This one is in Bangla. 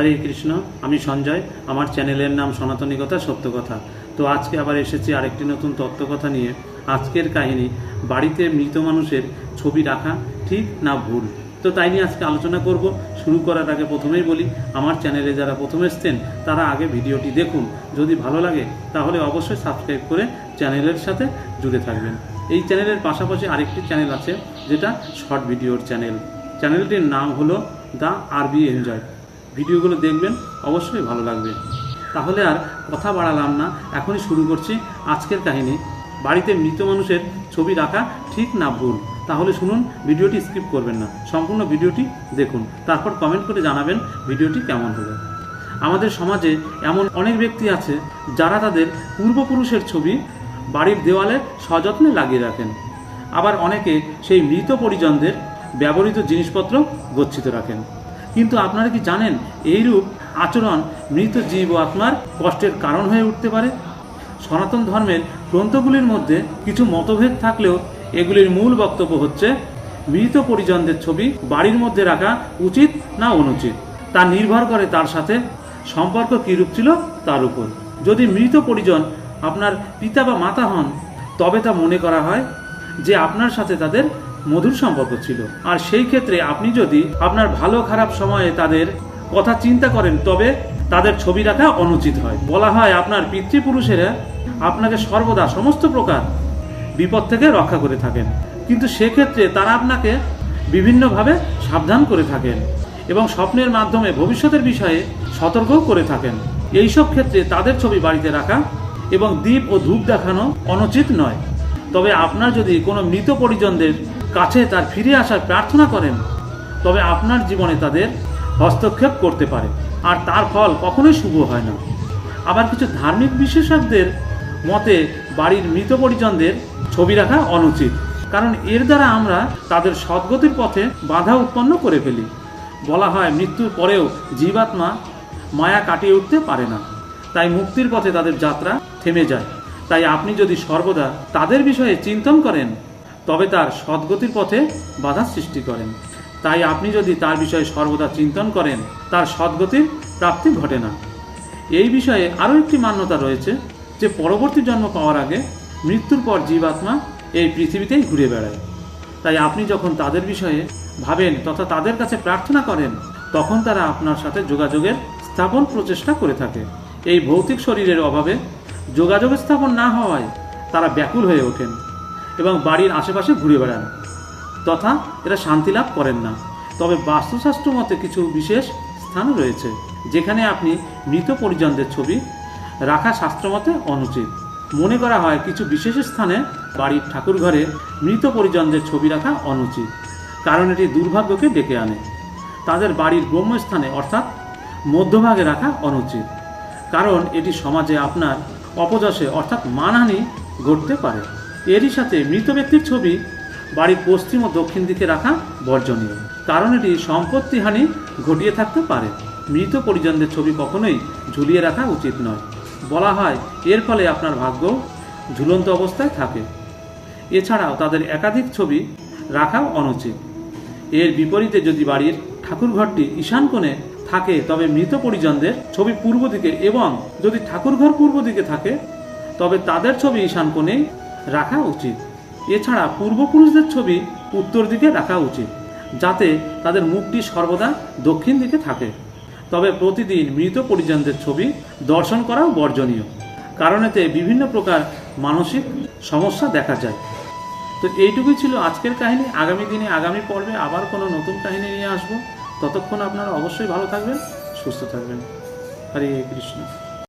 হরে কৃষ্ণ, আমি সঞ্জয়, আমার চ্যানেলের নাম সনাতনী কথা, সত্য কথা। তো আজকে আবার এসেছি আরেকটি নতুন তত্ত্বকথা নিয়ে। আজকের কাহিনী, বাড়িতে মৃত মানুষের ছবি রাখা ঠিক না ভুল? তো তাই নিয়ে আজকে আলোচনা করব। শুরু করার আগে প্রথমেই বলি, আমার চ্যানেলে যারা প্রথমে এসছেন, তারা আগে ভিডিওটি দেখুন। যদি ভালো লাগে, তাহলে অবশ্যই সাবস্ক্রাইব করে চ্যানেলের সাথে জুড়ে থাকবেন। এই চ্যানেলের পাশাপাশি আরেকটি চ্যানেল আছে, যেটা শর্ট ভিডিওর চ্যানেল। চ্যানেলটির নাম হলো দ্য আরবি এনজয়। ভিডিওগুলো দেখবেন, অবশ্যই ভালো লাগবে। তাহলে আর কথা বাড়ালাম না, এখনই শুরু করছি আজকের কাহিনী। বাড়িতে মৃত মানুষের ছবি রাখা ঠিক না ভুল। তাহলে শুনুন, ভিডিওটি স্কিপ করবেন না, সম্পূর্ণ ভিডিওটি দেখুন। তারপর কমেন্ট করে জানাবেন ভিডিওটি কেমন হলো। আমাদের সমাজে এমন অনেক ব্যক্তি আছে, যারা তাদের পূর্বপুরুষের ছবি বাড়ির দেওয়ালে সযত্নে লাগিয়ে রাখেন। আবার অনেকে সেই মৃত পরিজনদের ব্যবহৃত জিনিসপত্র গচ্ছিত রাখেন। কিন্তু আপনারা কি জানেন, এইরূপ আচরণ মৃত জীব আত্মার কষ্টের কারণ হয়ে উঠতে পারে? সনাতন ধর্মের গ্রন্থগুলির মধ্যে কিছু মতভেদ থাকলেও এগুলির মূল বক্তব্য হচ্ছে, মৃত পরিজনদের ছবি বাড়ির মধ্যে রাখা উচিত না অনুচিত? তা নির্ভর করে তার সাথে সম্পর্ক কীরূপ ছিল তার উপর। যদি মৃত পরিজন আপনার পিতা বা মাতা হন, তবে তা মনে করা হয় যে আপনার সাথে তাদের মধুর সম্পর্ক ছিল। আর সেই ক্ষেত্রে আপনি যদি আপনার ভালো খারাপ সময়ে তাদের কথা চিন্তা করেন, তবে তাদের ছবি রাখা অনুচিত হয়। বলা হয় আপনার পিতৃপুরুষেরা আপনাকে সর্বদা সমস্ত প্রকার বিপদ থেকে রক্ষা করে থাকেন। কিন্তু সেক্ষেত্রে তারা আপনাকে বিভিন্নভাবে সাবধান করে থাকেন এবং স্বপ্নের মাধ্যমে ভবিষ্যতের বিষয়ে সতর্কও করে থাকেন। এইসব ক্ষেত্রে তাদের ছবি বাড়িতে রাখা এবং দ্বীপ ও ধূপ দেখানো অনুচিত নয়। তবে আপনার যদি কোনো মৃত পরিজনদের কাছে তার ফিরে আসার প্রার্থনা করেন, তবে আপনার জীবনে তাদের হস্তক্ষেপ করতে পারে, আর তার ফল কখনোই শুভ হয় না। আবার কিছু ধার্মিক বিশেষজ্ঞদের মতে, বাড়ির মৃত পরিজনদের ছবি রাখা অনুচিত, কারণ এর দ্বারা আমরা তাদের সদ্গতির পথে বাধা উৎপন্ন করে ফেলি। বলা হয়, মৃত্যুর পরেও জীবাত্মা মায়া কাটিয়ে উঠতে পারে না। তাই মুক্তির পথে তাদের যাত্রা থেমে যায়। তাই আপনি যদি সর্বদা তাদের বিষয়ে চিন্তন করেন তবে তার সদ্গতির পথে বাধা সৃষ্টি করেন। তাই আপনি যদি তার বিষয়ে সর্বদা চিন্তন করেন, তার সদ্গতির প্রাপ্তি ঘটে না। এই বিষয়ে আরও একটি মান্যতা রয়েছে যে পরবর্তী জন্ম পাওয়ার আগে মৃত্যুর পর জীবাত্মা এই পৃথিবীতেই ঘুরে বেড়ায়। তাই আপনি যখন তাদের বিষয়ে ভাবেন তথা তাদের কাছে প্রার্থনা করেন, তখন তারা আপনার সাথে যোগাযোগের স্থাপন প্রচেষ্টা করে থাকে। এই ভৌতিক শরীরের অভাবে যোগাযোগ স্থাপন না হওয়ায় তারা ব্যাকুল হয়ে ওঠেন। এবং বাড়ির আশেপাশে ঘুরে বেড়ান। তথা এরা শান্তি লাভ করেন না। তবে বাস্তুশাস্ত্র মতে কিছু বিশেষ স্থান রয়েছে, যেখানে আপনি মৃত পরিজনদের ছবি রাখা শাস্ত্রমতে অনুচিত। মনে করা হয় কিছু বিশেষ স্থানে বাড়ির ঠাকুর ঘরে মৃত পরিজনদের ছবি রাখা অনুচিত, কারণ এটি দুর্ভাগ্যকে ডেকে আনে। তাদের বাড়ির ব্রহ্মস্থানে, অর্থাৎ মধ্যভাগে রাখা অনুচিত, কারণ এটি সমাজে আপনার অপযশে, অর্থাৎ মানহানি, ঘটতে পারে। এরই সাথে মৃত ব্যক্তির ছবি বাড়ির পশ্চিম ও দক্ষিণ দিকে রাখা বর্জনীয়। কারণ এটি সম্পত্তিহানি ঘটিয়ে থাকতে পারে। মৃত পরিজনদের ছবি কখনোই ঝুলিয়ে রাখা উচিত নয়। বলা হয়, এর ফলে আপনার ভাগ্য ঝুলন্ত অবস্থায় থাকে। এছাড়াও তাদের একাধিক ছবি রাখাও অনুচিত। এর বিপরীতে যদি বাড়ির ঠাকুরঘরটি ঈশান কোণে থাকে, তবে মৃত পরিজনদের ছবি পূর্ব দিকে এবং যদি ঠাকুরঘর পূর্ব দিকে থাকে, তবে তাদের ছবি ঈশান কোণেই রাখা উচিত। এছাড়া পূর্বপুরুষদের ছবি উত্তর দিকে রাখা উচিত, যাতে তাদের মুখটি সর্বদা দক্ষিণ দিকে থাকে। তবে প্রতিদিন মৃত পরিজনদের ছবি দর্শন করাও বর্জনীয়, কারণ এতে বিভিন্ন প্রকার মানসিক সমস্যা দেখা যায়। তো এইটুকুই ছিল আজকের কাহিনী। আগামী দিনে আগামী পর্বে আবার কোনো নতুন কাহিনী নিয়ে আসব। ততক্ষণ আপনারা অবশ্যই ভালো থাকবেন, সুস্থ থাকবেন। হরে কৃষ্ণ।